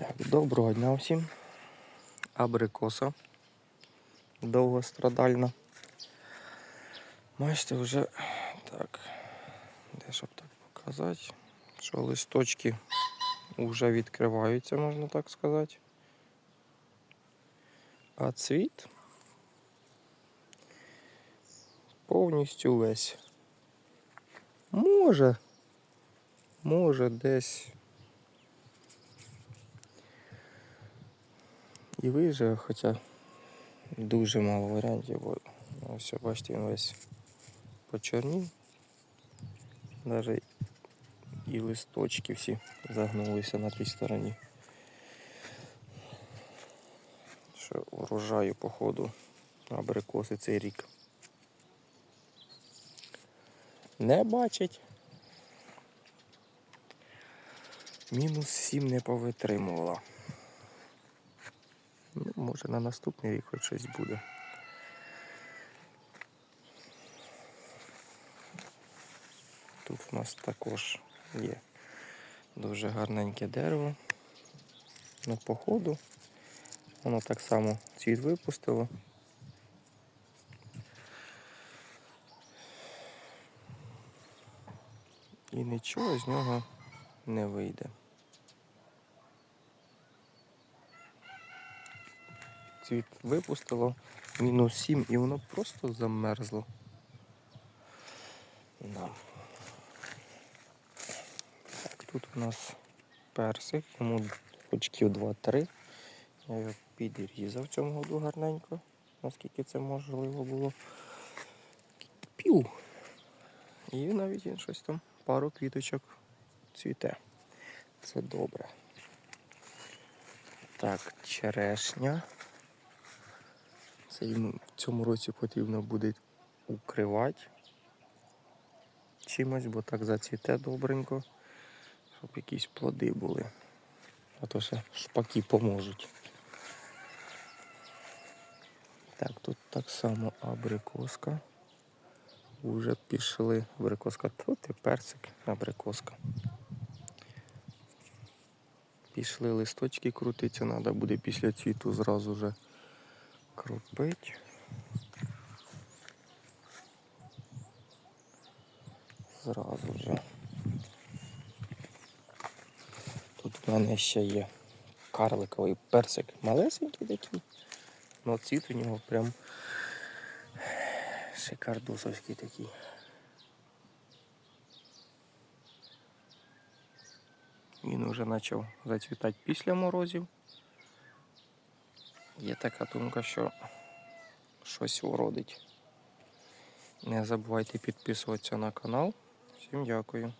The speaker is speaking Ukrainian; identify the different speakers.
Speaker 1: Так, доброго дня всім. Абрикоса довгострадальна. Бачите, вже так, де щоб так показати, що листочки вже відкриваються, можна так сказати. А цвіт повністю весь. Може, може десь і виживе, хоча дуже мало варіантів, бо ну, ось бачите, він весь почорнів. Навіть і листочки всі загнулися на тій стороні. Що урожаю, походу, абрикоси цей рік. Не бачить. Мінус 7 не повитримувала. Ну, може на наступний рік хоч щось буде. Тут у нас також є дуже гарненьке дерево. Ну, походу, воно так само цвіт випустило. І нічого з нього не вийде. Цвіт випустило мінус 7 і воно просто замерзло. Да. Так, тут у нас персик, йому очків 2-3. Я його підрізав в цьому году гарненько, наскільки це можливо було. Пів. І навіть він щось там пару квіточок цвіте. Це добре. Так, черешня. Це йому в цьому році потрібно буде укривати чимось, бо так зацвіте добренько, щоб якісь плоди були. А то ще шпаки поможуть. Так, тут так само абрикоска. Уже пішли абрикоска. Тут і персик, абрикоска. Пішли листочки крутиться, треба буде після цвіту зразу вже кропить. Зразу вже. Тут в мене ще є карликовий персик. Малесенький такий. але цвіт у нього прям шикардусовський такий. Він вже почав зацвітати після морозів. Є така думка, що щось уродить. Не забувайте підписуватися на канал. Всім дякую.